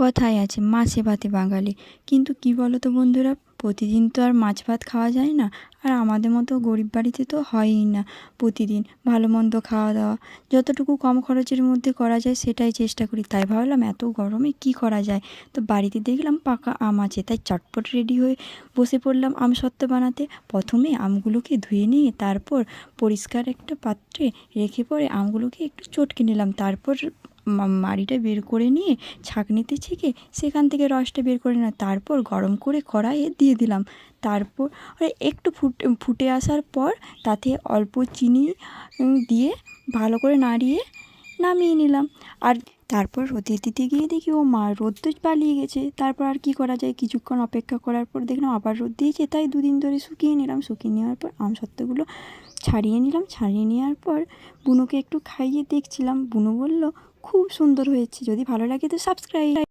কথায় আছে, মাছে ভাতে বাঙালি। কিন্তু কী বলো তো বন্ধুরা, প্রতিদিন তো আর মাছ ভাত খাওয়া যায় না, আর আমাদের মতো গরিব বাড়িতে তো হয়ই না প্রতিদিন ভালো মন্দ খাওয়া দাওয়া। যতটুকু কম খরচের মধ্যে করা যায় সেটাই চেষ্টা করি। তাই ভাবলাম এত গরমে কী করা যায়? তো বাড়িতে দেখলাম পাকা আম আছে, তাই চটপট রেডি হয়ে বসে পড়লাম আম আমসত্ত্ব বানাতে। প্রথমে আমগুলোকে ধুয়ে নিয়ে তারপর পরিষ্কার একটা পাত্রে রেখে পরে আমগুলোকে একটু চটকে নিলাম। তারপর মাড়িটা বের করে নিয়ে ছাঁকনিতে ছেঁকে সেখান থেকে রসটা বের করে নিলাম। তারপর গরম করে কড়াইয়ে দিয়ে দিলাম। তারপর একটু ফুটে ফুটে আসার পর তাতে অল্প চিনি দিয়ে ভালো করে নাড়িয়ে নামিয়ে নিলাম। আর তারপর রোদে দিতে গিয়ে দেখি ও মা রোদ তো পালিয়ে গেছে। তারপর আর কি করা যায়? কিছুক্ষণ অপেক্ষা করার পর দেখলাম আবার রোদ দিয়েছে, তাই দুদিন ধরে শুকিয়ে নিলাম। শুকিয়ে নেওয়ার পর আমসত্ত্বগুলো ছাড়িয়ে নিলাম। ছাড়িয়ে নেওয়ার পর বুনুকে একটু খাইয়ে দেখছিলাম। বুনু বলল, খুব সুন্দর হয়েছে, যদি ভালো লাগে তো সাবস্ক্রাইব